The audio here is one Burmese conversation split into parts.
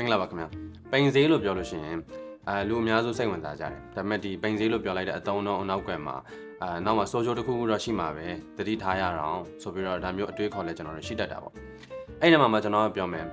မင်္ဂလာပါခင်ဗျာပိန်ဈေးလို့ပြောလို့ရှိရင်အဲလူအများစုစိတ်ဝင်စားကြတယ်ဒါပေမဲ့ဒီပိန်ဈေးလို့ပြောလိုက်တဲ့အတုံးတော့အနောက်ကွယ်မှာအဲနောက်မှာစိုးကြိုးတစ်ခုခုတော့ရှိမှာပဲတတိထားရအောင်ဆိုပြီးတော့ဒါမျိုးအတွေးခေါ်လဲကျွန်တော်တို့ရှိတတ်တာပေါ့အဲ့ဒီမှာမှကျွန်တော်ပြောမယ်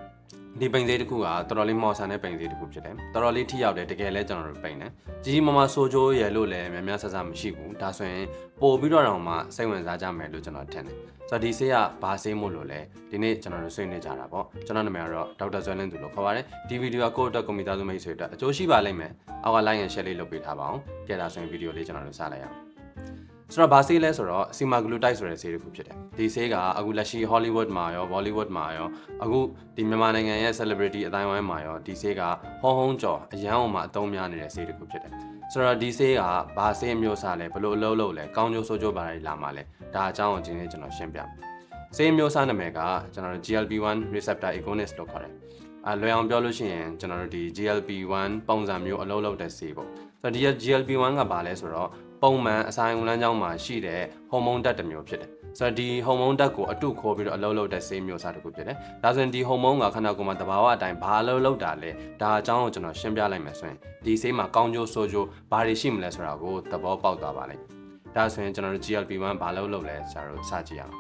ဒီပိန်သေးတစ်ခုကတော်တော်လေးမော်ဆန်တဲ့ပိန်သေးတစ်ခုဖြစ်တယ်တော်တော်လေးထိရောက်တယ်တကယ်လဲကျွန်တော်တို့ပိန်တယ်ကြီးကြီးမားမားဆိုကြိုးရယ်လို့လည်းများများဆဆမရှိဘူးဒါဆိုရင်ပို့ပြီးတော့တော့မှစိတ်ဝင်စားကြမယ်လို့ကျွန်တော်ထင်တယ်ဆိုတော့ဒီဆေးကဘာဆေးမို့လို့လဲဒီနေ့ကျွန်တော်တို့ဆွေးနွေးကြတာပေါ့ကျွန်တော်နာမည်ကတော့ဒေါက်တာဇွဲလင်းသူလို့ခေါ်ပါတယ်ဒီဗီဒီယိုကကိုယ့်အတွက်ကွန်ပျူတာသူမိတ်ဆွေအတွက်အကျိုးရှိပါလိမ့်မယ်အောက်က like and share လေးလုပ်ပေးထားပါအောင်ကြည့်တာဆိုရင်ဗီဒီယိုလေးကျွန်တော်တို့စလိုက်ရအောင် ဆိုတော့ဘာဆေးလဲဆိုတော့ semaglutide ဆိုတဲ့ဆေးတစ်ခုဖြစ်တယ်ဒီဆေးကအခုလက်ရှိ Hollywood မှာရော Bollywood မှာရောအခုဒီမြန်မာနိုင်ငံရဲ့ celebrity အတိုင်းဝိုင်းမှာရောဒီဆေးကဟောဟုံးကျော်အရန်အောင်မှာအသုံးများနေတဲ့ဆေးတစ်ခုဖြစ်တယ်ဆိုတော့ဒီဆေးကဘာဆေးမျိုးစားလဲဘယ်လိုအလုပ်လုပ်လဲကောင်းကျိုးဆိုးကျိုးဘာတွေလာမှာလဲဒါအကြောင်းကိုဒီနေ့ကျွန်တော်ရှင်းပြမယ်ဆေးမျိုးစားနာမည်ကကျွန်တော်တို့ GLP-1 receptor agonist လို့ခေါ်တယ်အလွယ်အောင်ပြောလို့ရှိရင်ကျွန်တော်တို့ဒီ GLP-1 ပုံစံမျိုးအလုပ်လုပ်တဲ့ဆေးပေါ့ဆိုတော့ဒီ GLP-1 ကဘာလဲဆိုတော့ ပုံမှန်အစာရုံလမ်းကြောင်းမှာရှိတဲ့ဟော်မုန်းဓာတ်တစ်မျိုးဖြစ်တယ်ဆိုတော့ဒီဟော်မုန်းဓာတ်ကိုအတုခိုးပြီးတော့အလုပ်လုပ်တဲ့ဆေးမျိုးစားတစ်ခုဖြစ်တယ်ဒါဆိုရင်ဒီဟော်မုန်းကခန္ဓာကိုယ်မှာတဘာဝအတိုင်းဘာအလုပ်လုပ်တာလဲဒါအကြောင်းကိုကျွန်တော်ရှင်းပြလိုက်မယ်ဆိုရင်ဒီဆေးမှာကောင်းကျိုးဆိုးကျိုးဘာတွေရှိမလဲဆိုတာကိုသဘောပေါက်သွားပါလိမ့်မယ်ဒါဆိုရင်ကျွန်တော်တို့ GLP-1 ဘာလုပ်လုပ်လဲဆိုတာကိုစကြည့်အောင်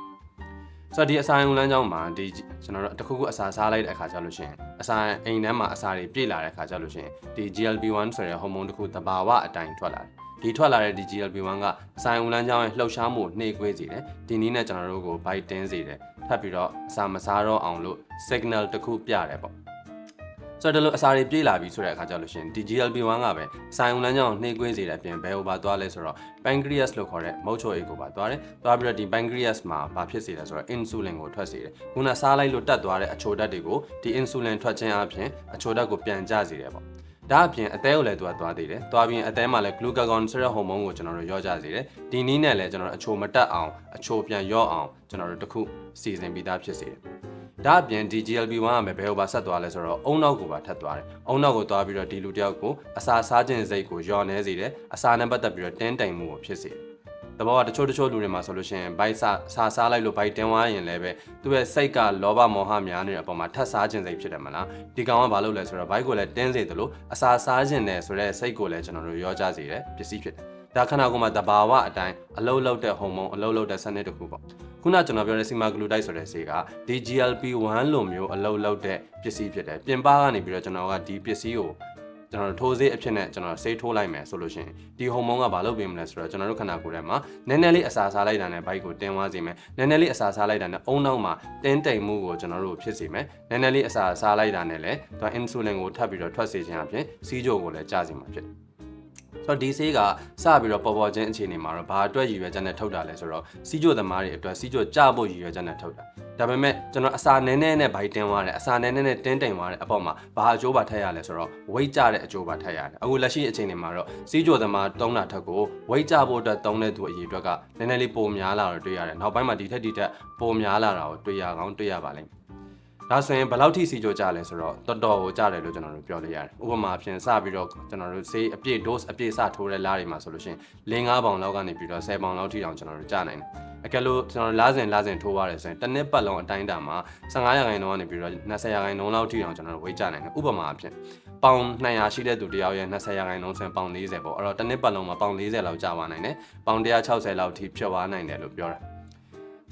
ဆိုတော့ဒီအစာရုံလမ်းကြောင်းမှာဒီကျွန်တော်တို့တစ်ခုခုအစာစားလိုက်တဲ့အခါကျလို့ရှိရင်အစာအိမ်ထဲမှာအစာတွေပြည့်လာတဲ့အခါကျလို့ရှိရင်ဒီ GLP-1 ဆိုတဲ့ဟော်မုန်းတစ်ခုတဘာဝအတိုင်းထွက်လာတယ် ဒီထွက်လာတဲ့ဒီ GLP-1 ကအစာရုံလမ်းကြောင်းရဲ့လှုပ်ရှားမှုနှိမ့်ကွေးစေတယ်ဒီနည်းနဲ့ကျွန်တော်တို့ကို bite တင်းစေတယ်ထပ်ပြီးတော့အစာမစားတော့အောင်လို့ signal တစ်ခုပြတယ်ပေါ့ဆိုတော့ဒီလိုအစာတွေပြေးလာပြီဆိုတဲ့အခါကျလို့ရှိရင်ဒီ GLP-1 ကပဲစာယုံလမ်းကြောင်းနှိမ့်ကွေးစေတဲ့အပြင်ဘယ်ဟိုပါသွားလဲဆိုတော့ pancreas လို့ခေါ်တဲ့မုတ်ချိုအိတ်ကိုပါသွားတယ်။သွားပြီးတော့ဒီ pancreas မှာဘာဖြစ်စေလဲဆိုတော့ insulin ကိုထွက်စေတယ်။ခုနစားလိုက်လို့တက်သွားတဲ့အချိုဓာတ်တွေကိုဒီ insulin ထွက်ခြင်းအပြင်အချိုဓာတ်ကိုပြန်ကျစေတယ်ပေါ့။ ဒါအပြင်အသည်းကိုလည်းသူကသွားသေးတယ်။သွားပြီးအသည်းမှာလည်း glucagon ဆိုတဲ့ဟော်မုန်းကိုကျွန်တော်တို့ရောကြစေတယ်။ဒီနည်းနဲ့လည်းကျွန်တော်တို့အချိုမတက်အောင်အချိုပြန်ရော့အောင်ကျွန်တော်တို့တခုစီစဉ်ပြီးသားဖြစ်စေတယ်။ဒါအပြင်ဒီ GLP-1 ကပဲဘယ်ဟိုပါဆက်သွားလဲဆိုတော့အုံနောက်ကိုပါထပ်သွားတယ်။အုံနောက်ကိုသွားပြီးတော့ဒီလူတယောက်ကိုအစာစားခြင်းစိတ်ကိုလျော့နေစေတယ်။အစာနဲ့ပတ်သက်ပြီးတော့တင်းတိမ်မှုကိုဖြစ်စေတယ်။ တဘောကတချို့တချို့လူတွေမှာဆိုလို့ရှိရင်ဘိုက်စာစားစားလိုက်လို့ဘိုက်တင်းသွားရင်လည်းပဲသူ့ရဲ့စိတ်ကလောဘမောဟများနေတဲ့အပေါ်မှာထပ်စားခြင်းစိတ်ဖြစ်တယ်မလားဒီကောင်ကဘာလုပ်လဲဆိုတော့ဘိုက်ကိုလည်းတင်းစေတယ်လို့အစာစားခြင်းနဲ့ဆိုတဲ့စိတ်ကိုလည်းကျွန်တော်တို့ရောကြစေတယ်ပစ္စည်းဖြစ်တယ်ဒါခန္ဓာကိုယ်မှာတဘာဝအတိုင်းအလုံးလုံးတဲ့ဟော်မုန်းအလုံးလုံးတဲ့စနစ်တစ်ခုပေါ့ခုနကျွန်တော်ပြောတဲ့ semaglutide ဆိုတဲ့ဆေးကဒီ GLP-1 လိုမျိုးအလုံးလုံးတဲ့ပစ္စည်းဖြစ်တယ်ပြင်ပကနေပြီးတော့ကျွန်တော်ကဒီပစ္စည်းကို ကျွန်တော်ထိုးစေးအဖြစ်နဲ့ကျွန်တော်ဆေးထိုးလိုက်မယ်ဆိုလို့ရှိရင်ဒီဟော်မုန်းကဘာလုပ်ပေးမလဲဆိုတော့ကျွန်တော်တို့ခန္ဓာကိုယ်ထဲမှာနည်းနည်းလေးအစာစားလိုက်တာနဲ့ဘိုက်ကိုတင်းသွားစေမယ်နည်းနည်းလေးအစာစားလိုက်တာနဲ့အုံနောက်မှာတင်းတိမ်မှုကိုကျွန်တော်တို့ဖြစ်စေမယ်နည်းနည်းလေးအစာစားလိုက်တာနဲ့လည်းသူအင်ဆူလင်ကိုထပ်ပြီးတော့ထွက်စေခြင်းအပြင်စီးကြိုကိုလည်းကျစေမှာဖြစ်တယ် ဆိုတော့ဒီဆေးကစပြီးတော့ပေါ်ပေါ်ချင်းအခြေအနေမှာတော့ဘာအတွက်ရည်ရွယ်ချက်နဲ့ထုတ်တာလဲဆိုတော့စီးကြိုသမားတွေအတွက်စီးကြိုကြဖို့ရည်ရွယ်ချက်နဲ့ထုတ်တာဒါပေမဲ့ကျွန်တော်အစာနည်းနည်းနဲ့ဘိုက်တင်းသွားတယ်အစာနည်းနည်းနဲ့တင်းတိမ်သွားတယ်အပေါ်မှာဘာအကျိုးပါထည့်ရလဲဆိုတော့ weight ကျတဲ့အကျိုးပါထည့်ရတယ်အခုလက်ရှိအခြေအနေမှာတော့စီးကြိုသမားတုံးတာထက်ကို weight ကျဖို့အတွက်တုံးတဲ့သူအရေးအတွက်ကနည်းနည်းလေးပိုများလာတော့တွေ့ရတယ်နောက်ပိုင်းမှာဒီထက်ဒီထက်ပိုများလာတာကိုတွေ့ရကောင်းတွေ့ရပါလိမ့်မယ် ဒါဆိုရင်ဘယ်လောက်ထိစီကြိုကြလဲဆိုတော့တော်တော်ကိုကြတယ်လို့ကျွန်တော်တို့ပြောလို့ရတယ်။ဥပမာဖြင့်စပြီးတော့ကျွန်တော်တို့ဆေးအပြည့် dose အပြည့်စထိုးတဲ့လားတွေမှာဆိုလို့ရှိရင်၄၅ပေါင်လောက်ကနေပြီးတော့10ပေါင်လောက်ထိတောင်ကျွန်တော်တို့ကြနိုင်တယ်။အကယ်လို့ကျွန်တော်လားစဉ်လားစဉ်ထိုးရတယ်ဆိုရင်တစ်နှစ်ပတ်လုံးအတိုင်းအတာမှာ15ရာခိုင်နှုန်းကနေပြီးတော့20ရာခိုင်နှုန်းလောက်ထိတောင်ကျွန်တော်တို့ဝေးကြနိုင်တယ်။ဥပမာအဖြစ်ပေါင်200ရှိတဲ့သူတယောက်ရဲ့20ရာခိုင်နှုန်းဆိုရင်ပေါင်40ပေါ့။အဲ့တော့တစ်နှစ်ပတ်လုံးမှာပေါင်40လောက်ကြာသွားနိုင်တယ်။ပေါင်160လောက်ထိဖြတ်သွားနိုင်တယ်လို့ပြောတာ။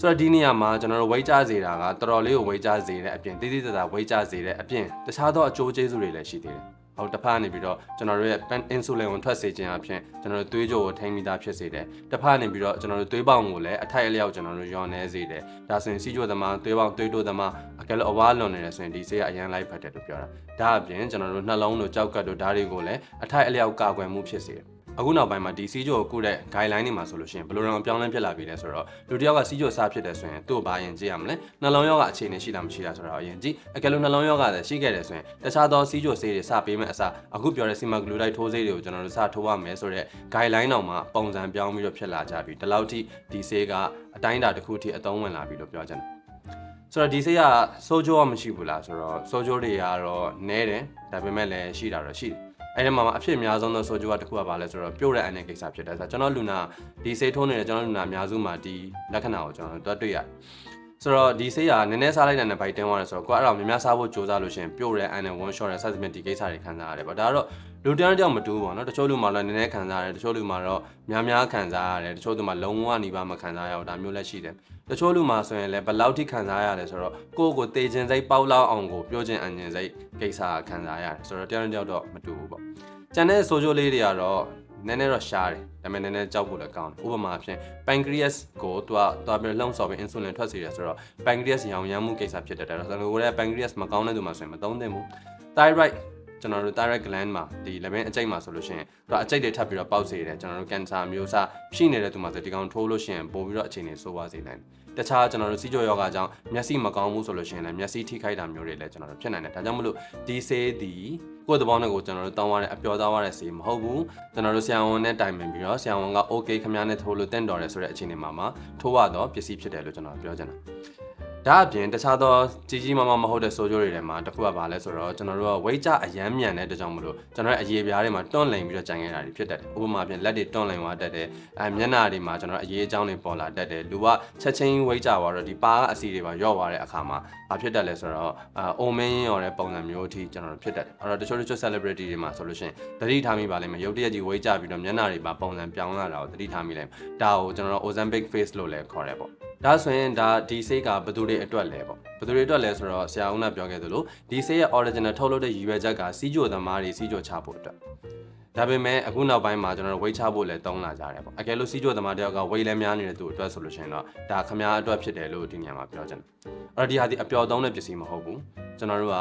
ဆိုတော့ဒီနေရာမှာကျွန်တော်တို့ဝိတ်ကြစေတာကတော်တော်လေးကိုဝိတ်ကြစေတဲ့အပြင်တိတိကျကျဝိတ်ကြစေတဲ့အပြင်တခြားသောအကျိုးကျေးဇူးတွေလည်းရှိသေးတယ်။ဟုတ်တစ်ဖက်ကနေပြီးတော့ကျွန်တော်တို့ရဲ့ insulin ကိုထွက်စေခြင်းအပြင်ကျွန်တော်တို့သွေးကြိုကိုထိန်းမိသားဖြစ်စေတယ်။တစ်ဖက်ကနေပြီးတော့ကျွန်တော်တို့သွေးပေါင်ကိုလည်းအထိုက်အလျောက်ကျွန်တော်တို့ညော်နေစေတယ်။ဒါဆိုရင်စီးကြိုသမားသွေးပေါင်သွေးတိုးသမားအကယ်လို့အဝါလွန်နေတယ်ဆိုရင်ဒီဆေးကအရန်လိုက်ဖက်တယ်လို့ပြောတာ။ဒါအပြင်ကျွန်တော်တို့နှလုံးတို့ကြောက်ကတ်တို့ဓာတ်တွေကိုလည်းအထိုက်အလျောက်ကာကွယ်မှုဖြစ်စေတယ်။ အခုနောက်ပိုင်းမှာဒီစီးချိုကိုကုတဲ့ guideline တွေမှာဆိုလို့ရှိရင်ဘယ်လိုတောင်ပြောင်းလဲဖြစ်လာပြီလဲဆိုတော့လူတစ်ယောက်ကစီးချိုစားဖြစ်တယ်ဆိုရင်သူ့ဘာရင်ကြည့်ရမလဲနှလုံးရောဂါအခြေအနေရှိလားမရှိလားဆိုတော့အရင်ကြည့်အကယ်လို့နှလုံးရောဂါလည်းရှိခဲ့တယ်ဆိုရင်တခြားသောစီးချိုဆေးတွေစပေးမဲ့အစားအခုပြောတဲ့ semaglutide ထိုးဆေးတွေကိုကျွန်တော်တို့စထိုးရမယ်ဆိုတော့ guideline တောင်မှပုံစံပြောင်းပြီးတော့ဖြစ်လာကြပြီဒီလောက်ထိဒီဆေးကအတိုင်းအတာတစ်ခုထိအသုံးဝင်လာပြီလို့ပြောချင်တယ်ဆိုတော့ဒီဆေးကစိုးကျိုးကမရှိဘူးလားဆိုတော့စိုးကျိုးတွေကတော့နည်းတယ်ဒါပေမဲ့လည်းရှိတာတော့ရှိတယ် အဲ့ဒီမှာအဖြစ်အများဆုံးသောဆိုဂျိုကတစ်ခုကဘာလဲဆိုတော့ပြို့တဲ့အန်တဲ့ကိစ္စဖြစ်တယ်ဆိုတော့ကျွန်တော်လူနာဒီစေးထိုးနေတဲ့ကျွန်တော်လူနာအများစုမှာဒီလက္ခဏာကိုကျွန်တော်တို့တွေ့ရတယ်ဆိုတော့ဒီဆေးကနည်းနည်းစားလိုက်တဲ့နဲ့ဘိုက်တင်းသွားတယ်ဆိုတော့ကိုကအဲ့ဒါကိုများများစားဖို့ကြိုးစားလို့ရှိရင်ပြုတ်ရဲအန်နဲ့ one shot ရဲစသဖြင့်ဒီကိစ္စတွေခံစားရတယ်ပေါ့ဒါကတော့ လူတယောက်တယောက်မတူဘူးပေါ့နော်တချို့လူမှလည်းနည်းနည်းခံစားရတယ်တချို့လူမှတော့များများခံစားရတယ်တချို့လူမှလုံးဝနေပါမခံစားရဘူးဒါမျိုးလည်းရှိတယ်တချို့လူမှဆိုရင်လည်းဘယ်လောက်ထိခံစားရတယ်ဆိုတော့ကိုယ့်ကိုယ်တေခြင်းစိတ်ပေါက်လောက်အောင်ကိုပြောခြင်းအငင်စိတ်ကိစ္စခံစားရတယ်ဆိုတော့တယောက်တယောက်တော့မတူဘူးပေါ့ကျန်တဲ့ဆိုချိုလေးတွေကတော့နည်းနည်းတော့ရှားတယ်ဒါပေမဲ့နည်းနည်းကြောက်ဖို့လည်းကောင်းတယ်ဥပမာအဖြစ် pancreas ကိုသူကသူကပြီးလှုံ့ဆော်ပြီး insulin ထွက်စေတယ်ဆိုတော့ pancreas ရောင်ရမ်းမှုကိစ္စဖြစ်တဲ့တယ်ဒါဆိုတော့ကိုယ်က pancreas မကောင်းတဲ့သူမှဆိုရင်မသုံးသင့်ဘူး thyroid ကျွန်တော်တို့ thyroid gland မှာဒီ level အကျိတ်မှာဆိုလို့ရှိရင်သူကအကျိတ်တွေထပ်ပြီးတော့ပေါက်စေတယ်ကျွန်တော်တို့ cancer မျိုးစားရှိနေတဲ့သူမှာဆိုဒီကောင်ထိုးလို့ရှိရင်ပို့ပြီးတော့အခြေအနေဆိုးသွားစေနိုင်တယ်တခြားကျွန်တော်တို့စီးကြောယောဂါကြောင့်မျက်စိမကောင်းဘူးဆိုလို့ရှိရင်လည်းမျက်စိထိခိုက်တာမျိုးတွေလည်းကျွန်တော်တို့ဖြစ်နိုင်တယ်ဒါကြောင့်မလို့ဒီဆေးဒီကိုယ့်တဘောနဲ့ကိုကျွန်တော်တို့တောင်းရတဲ့အပျော်သားရတဲ့ဆေးမဟုတ်ဘူးကျွန်တော်တို့ဆရာဝန်နဲ့တိုင်ပင်ပြီးတော့ဆရာဝန်က okay ခမည်းနဲ့ထိုးလို့တင့်တော်တယ်ဆိုတဲ့အခြေအနေမှာမှာထိုးရတော့ပစ္စည်းဖြစ်တယ်လို့ကျွန်တော်ပြောချင်တာ ဒါအပြင်တခြားသောကြီးကြီးမားမားမဟုတ်တဲ့ဆိုးကျိုးတွေထဲမှာတစ်ခုကဘာလဲဆိုတော့ကျွန်တော်တို့ကဝိတ်ကြအယမ်းမြန်တဲ့တကြောင်မလို့ကျွန်တော်ရဲ့အရေးပြားတွေမှာတွန့်လိန်ပြီးတော့ကြံခဲ့တာတွေဖြစ်တတ်တယ်ဥပမာအပြင်လက်တွေတွန့်လိန်သွားတတ်တယ်အဲမျက်နှာတွေမှာကျွန်တော်အရေးအကြောင်းတွေပေါ်လာတတ်တယ်လူကချက်ချင်းဝိတ်ကြသွားတော့ဒီပါကအစီတွေပါရော့သွားတဲ့အခါမှာဘာဖြစ်တတ်လဲဆိုတော့အာအိုမင်းရော်တဲ့ပုံစံမျိုးအထိကျွန်တော်တို့ဖြစ်တတ်တယ်အဲ့တော့တချို့တချို့ celebrity တွေမှာဆိုလို့ရှိရင်သတိထားမိပါလိမ့်မယ်ရုပ်တရက်ကြီးဝိတ်ကြပြီးတော့မျက်နှာတွေပါပုံစံပြောင်းလာတာကိုသတိထားမိလိမ့်မယ်ဒါကိုကျွန်တော်တို့ Ozempic face လို့လည်းခေါ်တယ်ပေါ့ ဒါဆိုရင်ဒါဒီဆေးကဘယ်သူတွေအတွက်လဲပေါ့ဘယ်သူတွေအတွက်လဲဆိုတော့ဆရာဦးကပြောခဲ့သလိုဒီဆေးရဲ့ original ထုတ်လုပ်တဲ့ရည်ရွယ်ချက်ကစီးကြိုသမားတွေစီးကြိုချဖို့အတွက် ဒါပေမဲ့အခုနောက်ပိုင်းမှာကျွန်တော်တို့ဝိတ်ချဖို့လည်းတုံးလာကြတယ်ပေါ့အကယ်လို့စီးကြိုသမားတယောက်ကဝိတ်လည်းများနေတဲ့သူအတွက်ဆိုလို့ရှိရင်တော့ဒါခမားအတွက်ဖြစ်တယ်လို့ဒီနေရာမှာပြောချင်တယ်အဲ့တော့ဒီဟာဒီအပျော်သုံးတဲ့ပစ္စည်းမဟုတ်ဘူးကျွန်တော်တို့က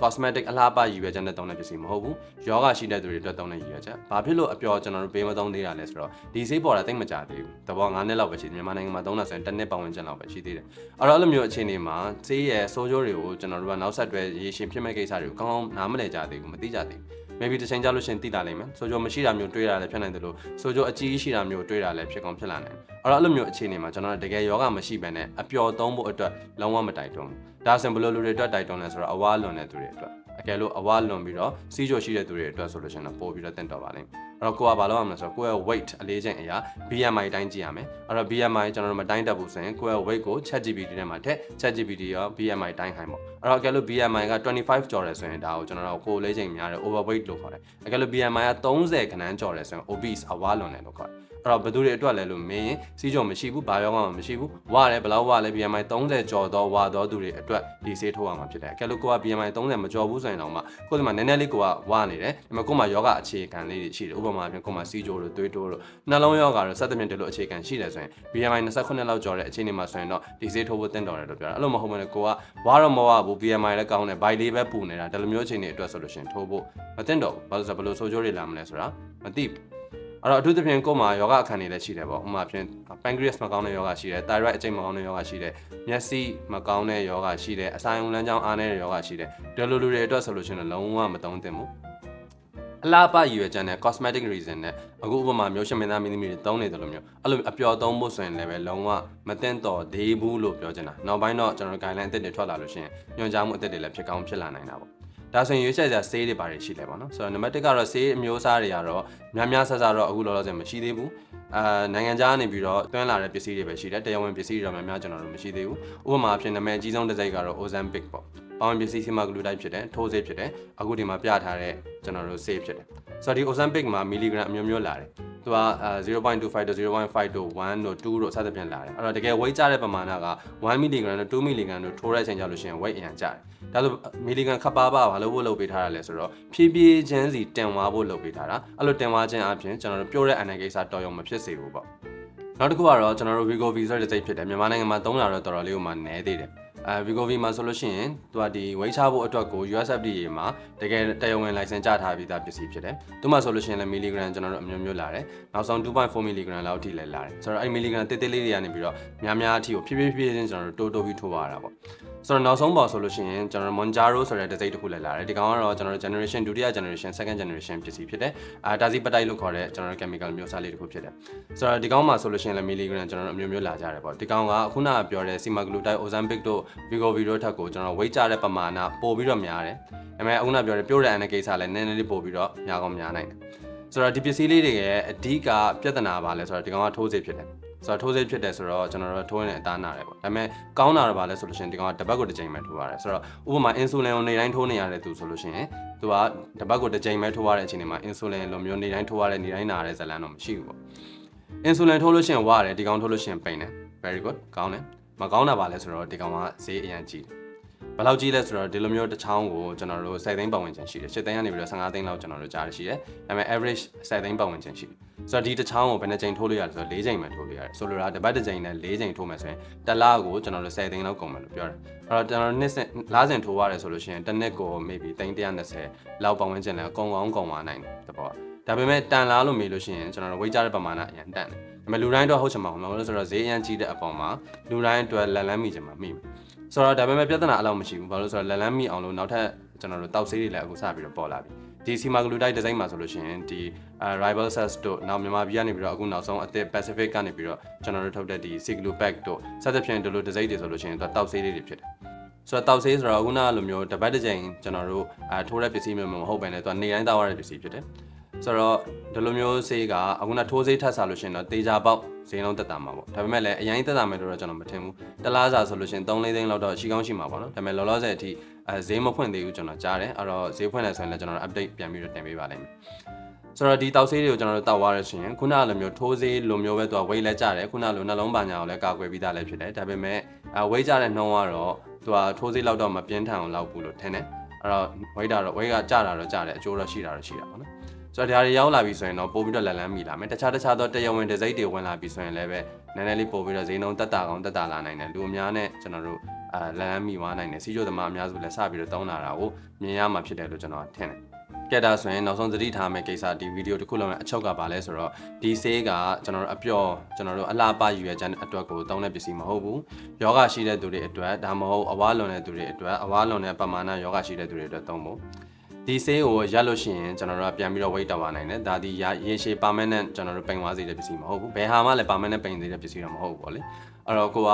cosmetic အလားပါရည်ရွယ်ချက်နဲ့သုံးတဲ့ပစ္စည်းမဟုတ်ဘူးယောဂရှိတဲ့သူတွေအတွက်သုံးတဲ့ရည်ရွယ်ချက်ဘာဖြစ်လို့အပျော်ကျွန်တော်တို့ပေးမသုံးသေးတာလဲဆိုတော့ဒီဆေးပေါ်တာတိတ်မကြသေးဘူးတဘော9နှစ်လောက်ပဲရှိတယ်မြန်မာနိုင်ငံမှာသုံးတာဆိုရင်တစ်နှစ်ပတ်ဝန်းကျင်လောက်ပဲရှိသေးတယ်အဲ့တော့အဲ့လိုမျိုးအခြေအနေမှာဆေးရဲ့ဆိုးကျိုးတွေကိုကျွန်တော်တို့ကနောက်ဆက်တွဲရေရှည်ဖြစ်မဲ့ကိစ္စတွေကိုကောင်းကောင်းနားမလည်ကြသေးဘူးမသိကြသေးဘူး maybe တစ်ချိန်ကြာလို့ရှရင်သိလာနိုင်မယ်ဆိုကြမရှိတာမျိုးတွေးတာလည်းဖြစ်နိုင်တယ်လို့ဆိုကြအကြီးရှိတာမျိုးတွေးတာလည်းဖြစ်ကောင်းဖြစ်လာနိုင်တယ်အဲ့တော့အဲ့လိုမျိုးအခြေအနေမှာကျွန်တော်တို့တကယ်ယောဂမရှိဘဲနဲ့အပျော်သုံးဖို့အတွက်လုံးဝမတိုက်တွန်းဘူး ဒါဆိုရင်ဘယ်လိုလူတွေအတွက်တိုက်တွန်းလဲဆိုတော့အဝါလွန်တဲ့သူတွေအတွက်အကယ်လို့အဝါလွန်ပြီးတော့စီးကြိုရှိတဲ့သူတွေအတွက်ဆိုလို့ရှိရင်တော့ပို့ပြီးတော့တင့်တော်ပါလိမ့်မယ်အဲ့တော့ကိုကဘာလုပ်ရမလဲဆိုတော့ကိုယ့်ရဲ့ weight အလေးချိန်အရာ BMI တိုင်းကြည့်ရမယ်အဲ့တော့ BMI ကျွန်တော်တို့မတိုင်းတတ်ဘူးဆိုရင်ကိုယ့်ရဲ့ weight ကို ChatGPT ထဲမှာထည့် ChatGPT ရော BMI တိုင်းခိုင်းပေါ့အဲ့တော့အကယ်လို့ BMI က25ကျော်တယ်ဆိုရင်ဒါကိုကျွန်တော်တို့ကိုယ်လေးချိန်များတယ် overweight လို့ခေါ်တယ်အကယ်လို့ BMI က30ခန်းန်းကျော်တယ်ဆိုရင် obese အဝါလွန်တယ်လို့ခေါ်တယ် အဲ့တော့ဘယ်သူတွေအတွက်လဲလို့မင်းစီးကြော်မရှိဘူးဘာရောမှမရှိဘူးဝရတယ်ဘယ်လောက်ဝလဲ BMI 30ကျော်တော့ဝတော့သူတွေအတွက်ဒီဆေးထိုးရမှာဖြစ်တယ်အကယ်လို့ကိုက BMI 30မကျော်ဘူးဆိုရင်တော့မှကိုယ်ဒီမှာနည်းနည်းလေးကိုကဝနေတယ်ဒီမှာကိုယ်မှာယောဂအခြေခံလေးတွေရှိတယ်ဥပမာအပြင်ကိုယ်မှာစီးကြော်တို့သွေးတိုးတို့နှလုံးယောဂါတို့စသဖြင့်ဒီလိုအခြေခံရှိတယ်ဆိုရင် BMI 29လောက်ကျော်တဲ့အခြေအနေမှာဆိုရင်တော့ဒီဆေးထိုးဖို့တင့်တော်တယ်လို့ပြောတာအဲ့လိုမဟုတ်ဘဲနဲ့ကိုကဝါတော့မဝဘူး BMI လည်းကောင်းတယ်ဘိုင်လေးပဲပူနေတာဒီလိုမျိုးအခြေအနေအတွက်ဆိုလို့ရှိရင်ထိုးဖို့မတင့်တော်ဘူးဘာလို့ဆိုတော့ဘယ်လိုဆိုးကျိုးတွေလာမလဲဆိုတာမသိဘူး အဲ့တော့အထူးသဖြင့်ကိုယ်မှာယောဂအခန်းတွေလည်းရှိတယ်ပေါ့ဥပမာဖြင့် pancreas မကောင်းတဲ့ယောဂရှိတယ် thyroid အကျိတ်မကောင်းတဲ့ယောဂရှိတယ်မျက်စိမကောင်းတဲ့ယောဂရှိတယ်အစာရုံလမ်းကြောင်းအားနည်းတဲ့ယောဂရှိတယ်ဒီလိုလူတွေအတွက်ဆိုလို့ရှိရင်လုံးဝမသုံးသင့်ဘူးအလားပါရည်ရွယ်ချက်နဲ့ cosmetic reason နဲ့အခုဥပမာမျိုးရှင်မင်းသားမင်းသမီးတွေသုံးနေတယ်လို့မျိုးအဲ့လိုအပျော်သုံးဖို့ဆိုရင်လည်းပဲလုံးဝမသင့်တော်သေးဘူးလို့ပြောချင်တာနောက်ပိုင်းတော့ကျွန်တော် guideline အသစ်တွေထွက်လာလို့ရှိရင်ညွှန်ကြားမှုအသစ်တွေလည်းဖြစ်ကောင်းဖြစ်လာနိုင်တာပေါ့ ဒါဆိုရင်ရွေးချယ်စရာဆေးတွေပါတယ်ရှိလဲပေါ့နော်ဆိုတော့နံပါတ်1ကတော့ဆေးအမျိုးအစားတွေကတော့များများဆဆတော့အခုလောလောဆယ်မရှိသေးဘူးအာနိုင်ငံခြားကနေပြီးတော့တွန်းလာတဲ့ပစ္စည်းတွေပဲရှိတယ်တရားဝင်ပစ္စည်းတွေတော့များများကျွန်တော်တို့မရှိသေးဘူးဥပမာအဖြစ်နာမည်အကြီးဆုံးတစ်စိတ်ကတော့ Ozempic ပေါ့ပေါင်ပစ္စည်းဆီမာဂလူတိုင်းဖြစ်တယ်ထိုးဆေးဖြစ်တယ်အခုဒီမှာပြထားတဲ့ကျွန်တော်တို့ဆေးဖြစ်တယ်ဆိုတော့ဒီ Ozempic မှာမီလီဂရမ်အမျိုးမျိုးလာတယ်သူက0.25တို့0.5တို့1တို့2တို့စသဖြင့်လာတယ်အဲ့တော့တကယ် weight ကျတဲ့ပမာဏက1 mg တို့2 mg တို့ထိုးတဲ့အချိန်ကျလို့ရှိရင် weight အရင်ကျတယ်ဒါဆိုမီလီဂရမ်ခပ်ပါပါဘာလို့ဖို့လုပ်ပေးထားရလဲဆိုတော့ဖြည်းဖြည်းချင်းစီတင်သွားဖို့လုပ်ပေးထားတာအဲ့လိုတင်သွားခြင်းအပြင်ကျွန်တော်တို့ပြောတဲ့အနေကိစ္စတော်ရုံမဖြစ်စေဘူးပေါ့နောက်တစ်ခုကတော့ကျွန်တော်တို့ Vigo V ဆိုတဲ့စိတ်ဖြစ်တယ်မြန်မာနိုင်ငံမှာသုံးလာတော့တော်တော်လေးကိုမှနည်းသေးတယ် အဲ Vigo V မှာဆိုလို့ရှိရင်သူကဒီဝိတ်ချဖို့အတွက်ကို USFD ရေမှာတကယ်တရားဝင် license ကြထားပြီးသားပစ္စည်းဖြစ်တယ်။သူမှဆိုလို့ရှိရင်လည်း milligram ကျွန်တော်တို့အမျိုးမျိုးလာတယ်။နောက်ဆုံး2.4 milligram လောက်အထိလည်းလာတယ်။ဆိုတော့အဲ့ milligram တိတိလေးတွေကနေပြီးတော့များများအထိကိုဖြည်းဖြည်းဖြည်းချင်းကျွန်တော်တို့တိုးတိုးပြီးထိုးပါတာပေါ့။ဆိုတော့နောက်ဆုံးပေါ်ဆိုလို့ရှိရင်ကျွန်တော် Monjaro ဆိုတဲ့တစ်စိတ်တစ်ခုလည်းလာတယ်။ဒီကောင်ကတော့ကျွန်တော်တို့ generation ဒုတိယ generation second generation ပစ္စည်းဖြစ်တယ်။အာတာစီပတိုက်လို့ခေါ်တဲ့ကျွန်တော်တို့ chemical မျိုးစားလေးတစ်ခုဖြစ်တယ်။ဆိုတော့ဒီကောင်မှာဆိုလို့ရှိရင်လည်း milligram ကျွန်တော်တို့အမျိုးမျိုးလာကြတယ်ပေါ့။ဒီကောင်ကခုနကပြောတဲ့ semaglutide ozempic တို့ Vigovi တို့ထက်ကိုကျွန်တော် weight ကျတဲ့ပမာဏပိုပြီးတော့များတယ်။ဒါပေမဲ့အခုနပြောတဲ့ပြိုးတဲ့အနေကိစ္စလည်းနည်းနည်းလေးပိုပြီးတော့များကောင်းများနိုင်တယ်။ဆိုတော့ဒီပစ္စည်းလေးတွေရဲ့အဓိကပြဿနာပါလဲဆိုတော့ဒီကောင်ကထိုးစေဖြစ်တယ်။ဆိုတော့ထိုးစိတ်ဖြစ်တယ်ဆိုတော့ကျွန်တော်တို့ထိုးရင်အသားနာတယ်ပေါ့ဒါပေမဲ့ကောင်းတာတော့ဗာလဲဆိုလို့ရှိရင်ဒီကောင်ကတစ်ပတ်ကိုတစ်ကြိမ်ပဲထိုးရတယ်ဆိုတော့ဥပမာအင်ဆူလင်ကိုနေတိုင်းထိုးနေရတဲ့သူဆိုလို့ရှိရင်သူကတစ်ပတ်ကိုတစ်ကြိမ်ပဲထိုးရတဲ့အချိန်တွေမှာအင်ဆူလင်လိုမျိုးနေတိုင်းထိုးရတဲ့နေတိုင်းနာရတဲ့ဇလန်တော့မရှိဘူးပေါ့အင်ဆူလင်ထိုးလို့ရှိရင်ဝရတယ်ဒီကောင်ထိုးလို့ရှိရင်ပိန်တယ် very good ကောင်းတယ် မကောင်းတာပါလဲဆိုတော့ဒီကောင်ကဈေးအရင်ကြီးတယ်ဘယ်လောက်ကြီးလဲဆိုတော့ဒီလိုမျိုးတစ်ချောင်းကိုကျွန်တော်တို့7သိန်းပတ်ဝန်းကျင်ရှိတယ်7သိန်းကနေပြီးတော့15သိန်းလောက်ကျွန်တော်တို့ကြားရရှိတယ်ဒါပေမဲ့ average 7သိန်းပတ်ဝန်းကျင်ရှိတယ်ဆိုတော့ဒီတစ်ချောင်းကိုဘယ်နှကြိမ်ထိုးလို့ရလဲဆိုတော့4ကြိမ်ပဲထိုးလို့ရတယ်ဆိုလိုတာတစ်ပတ်တစ်ကြိမ်နဲ့4ကြိမ်ထိုးမယ်ဆိုရင်တစ်လကိုကျွန်တော်တို့7သိန်းလောက်ကုန်မယ်လို့ပြောတယ်အဲ့တော့ကျွန်တော်တို့နှစ်စဉ်လားစဉ်ထိုးရတယ်ဆိုလို့ရှိရင်တစ်နှစ်ကို maybe သိန်း120လောက်ပတ်ဝန်းကျင်လဲအကုန်အောင်ကုန်သွားနိုင်တယ်တဘောဒါပေမဲ့တန်လားလို့မေးလို့ရှိရင်ကျွန်တော်တို့ဝေးကြတဲ့ပမာဏအရင်တန်တယ် ဒါပေမဲ့လူတိုင်းတော့ဟုတ်ချင်မှာမဟုတ်ဘူးဆိုတော့ဈေးအရင်ကြီးတဲ့အပေါ်မှာလူတိုင်းအတွက်လက်လန်းမိချင်မှာမိမယ်ဆိုတော့ဒါပေမဲ့ပြဿနာအလောက်မရှိဘူးဘာလို့လဲဆိုတော့လက်လန်းမိအောင်လို့နောက်ထပ်ကျွန်တော်တို့တောက်ဆေးတွေလည်းအခုစပြီးတော့ပေါ်လာပြီဒီစီမာဂလူတိုက်ဒီဇိုင်းမှာဆိုလို့ရှိရင်ဒီ rival sets တို့နောက်မြန်မာပြည်ကနေပြီးတော့အခုနောက်ဆုံးအသစ် Pacific ကနေပြီးတော့ကျွန်တော်တို့ထုတ်တဲ့ဒီ Siglu pack တို့စသဖြင့်ဒီလိုဒီဇိုင်းတွေဆိုလို့ရှိရင်တော့တောက်ဆေးလေးတွေဖြစ်တယ်ဆိုတော့တောက်ဆေးဆိုတော့အခုနကလိုမျိုးတပတ်တစ်ချိန်ကျွန်တော်တို့အဲထိုးတဲ့ပစ္စည်းမျိုးမဟုတ်ဘဲနဲ့သူကနေတိုင်းတောက်ရတဲ့ပစ္စည်းဖြစ်တယ် ဆိုတော့ဒီလိုမျိုးဆေးကအခုနထိုးဆေးထပ်စားလို့ရှိရင်တော့တေချာပေါက်ဈေးလုံးတက်တာမှာပေါ့ဒါပေမဲ့လည်းအရင်တက်တာမယ်လို့တော့ကျွန်တော်မထင်ဘူးတလားစာဆိုလို့ရှိရင်3-4သိန်းလောက်တော့ရှိကောင်းရှိမှာပေါ့နော်ဒါပေမဲ့လောလောဆယ်အထိအဲဈေးမဖွင့်သေးဘူးကျွန်တော်ကြားတယ်အဲ့တော့ဈေးဖွင့်လဲဆိုရင်လည်းကျွန်တော်တို့ update ပြန်ပြီးတော့တင်ပေးပါလိမ့်မယ်ဆိုတော့ဒီတောက်ဆေးတွေကိုကျွန်တော်တို့တောက်သွားရရှင်ခုနကလိုမျိုးထိုးဆေးလိုမျိုးပဲသူက weight လဲကျတယ်ခုနကလိုနှလုံးပါညာကိုလည်းကာကွယ်ပြီးသားလည်းဖြစ်တယ်ဒါပေမဲ့အဲ weight ကျတဲ့နှုန်းကတော့သူကထိုးဆေးလောက်တော့မပြင်းထန်အောင်လောက်ဘူးလို့ထင်တယ်အဲ့တော့ weight ကတော့ weight ကကျတာတော့ကျတယ်အကျိုးတော့ရှိတာတော့ရှိတာပေါ့နော် ဆိုတော့ဒါတွေရောက်လာပြီဆိုရင်တော့ပို့ပြီးတော့လက်လန်းမိလာမယ်တခြားတခြားသောတရားဝင်ဒီဇိုင်းတွေဝင်လာပြီဆိုရင်လည်းပဲနည်းနည်းလေးပို့ပြီးတော့ဈေးနှုန်းတက်တာကောင်တက်တာလာနိုင်တယ်လူအများနဲ့ကျွန်တော်တို့အာလမ်းမိသွားနိုင်တယ်စီးကျိုးသမားအများစုလည်းစပြီးတော့တောင်းလာတာကိုမြင်ရမှာဖြစ်တယ်လို့ကျွန်တော်ထင်တယ်ကဲဒါဆိုရင်နောက်ဆုံးသတိထားမယ့်ကိစ္စဒီဗီဒီယိုတစ်ခုလုံးရဲ့အချုပ်ကပါလဲဆိုတော့ဒီဆေးကကျွန်တော်တို့အပျော်ကျွန်တော်တို့အလားပါရွယ်ချက်အတွက်ကိုတောင်းတဲ့ပစ္စည်းမဟုတ်ဘူးယောဂရှိတဲ့သူတွေအတွက်ဒါမှမဟုတ်အဝါလွန်တဲ့သူတွေအတွက်အဝါလွန်တဲ့ပမာဏယောဂရှိတဲ့သူတွေအတွက်သုံးဖို့ ဒီဆေးကိုရက်လို့ရှိရင်ကျွန်တော်တို့ကပြန်ပြီးတော့ weight တောင်းပါနိုင်တယ်ဒါဒီရေရှည် permanent ကျွန်တော်တို့ပိန်သွားစေတဲ့ပစ္စည်းမဟုတ်ဘူးဘယ်ဟာမှလည်း permanent ပိန်စေတဲ့ပစ္စည်းတော့မဟုတ်ဘူးပေါ့လေအဲ့တော့ကိုက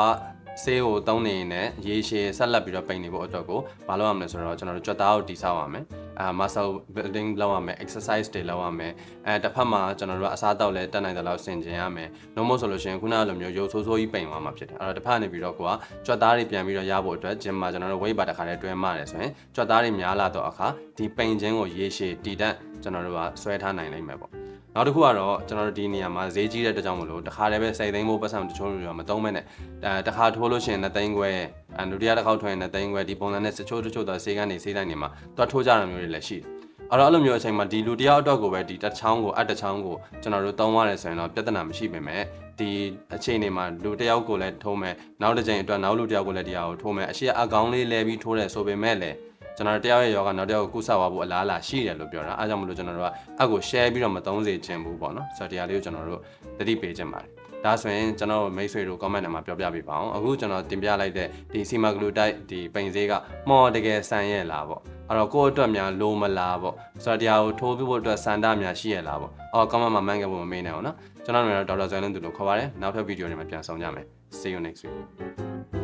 ဆေးကိုတုံးနေနေရေရှည်ဆက်လက်ပြီးတော့ပိန်နေဖို့အတွက်ကိုမလုပ်ရမလဲဆိုတော့ကျွန်တော်တို့ကြွက်သားကိုတိဆောက်ရမယ်အာ muscle building လုပ်ရမယ် exercise တွေလုပ်ရမယ်အဲတစ်ဖက်မှာကျွန်တော်တို့ကအစားတောက်လဲတက်နိုင်တဲ့လောက်ဆင်ကျင်ရမယ်လုံးမို့ဆိုလို့ရှိရင်ခုနကလိုမျိုးရုပ်ဆိုးဆိုးကြီးပိန်သွားမှာဖြစ်တယ်အဲ့တော့တစ်ဖက်နေပြီးတော့ကိုကကြွက်သားတွေပြန်ပြီးတော့ရဖို့အတွက် gym မှာကျွန်တော်တို့ weight bar တစ်ခါတည်းတွဲမှတယ်ဆိုရင်ကြွက်သားတွေများလာတော့အခါဒီပိန်ခြင်းကိုရေရှည်တည်တတ်ကျွန်တော်တို့ကဆွဲထားနိုင်လိမ့်မယ်ပေါ့နောက်တစ်ခုကတော့ကျွန်တော်တို့ဒီနေရာမှာဈေးကြီးတဲ့တကြောင်မလို့တခါတည်းပဲစိတ်သိမ်းဖို့ပတ်စံတချို့လူတွေကမသုံးမဲ့နဲ့အဲတခါထိုးလို့ရှိရင်နှစ်သိန်းခွဲ အဲဒုတိယတစ်ခေါက်ထိုးရင်နှစ်သိန်းခွဲဒီပုံစံနဲ့တချို့တချို့တော့ဈေးကနေဈေးတိုင်းနေမှာတွားထိုးကြတာမျိုးတွေလည်းရှိတယ်အဲ့တော့အဲ့လိုမျိုးအချိန်မှာဒီလူတယောက်အတွက်ကိုပဲဒီတစ်ချောင်းကိုအတစ်ချောင်းကိုကျွန်တော်တို့သုံးရတယ်ဆိုရင်တော့ပြဿနာမရှိပေမဲ့ဒီအချိန်တွေမှာလူတယောက်ကိုလည်းထိုးမယ်နောက်တစ်ချိန်အတွက်နောက်လူတယောက်ကိုလည်းတရားကိုထိုးမယ်အရှိအကောင်လေးလဲပြီးထိုးတယ်ဆိုပေမဲ့လည်းကျွန်တော်တို့တယောက်ရဲ့ယောဂနောက်တယောက်ကိုကုသသွားဖို့အလားအလာရှိတယ်လို့ပြောတာအားကြောင့်မလို့ကျွန်တော်တို့ကအကို share ပြီးတော့မသုံးစေချင်ဘူးပေါ့နော်ဆိုတော့တရားလေးကိုကျွန်တော်တို့သတိပေးချင်ပါတယ် ဒါဆိုရင်ကျွန်တော်မိတ်ဆွေတို့ comment ထဲမှာပြောပြပေးပါအောင်အခုကျွန်တော်တင်ပြလိုက်တဲ့ဒီ Sima Glue တိုက်ဒီပိန်သေးကမော်တကယ်ဆန်ရဲ့လားပေါ့အဲ့တော့ကိုယ့်အတွက်များလိုမလားပေါ့ဆိုတော့တရားကိုထိုးပြဖို့အတွက်စန္ဒများရှိရဲ့လားပေါ့အော် comment မှာမှန်းခဲ့ဖို့မမေးနဲ့အောင်နော်ကျွန်တော်တို့ကတော့ဒေါက်တာဇွဲလင်းသူလို့ခေါ်ပါတယ်နောက်ထပ်ဗီဒီယိုတွေမှာပြန်ဆောင်ကြမယ် see you next week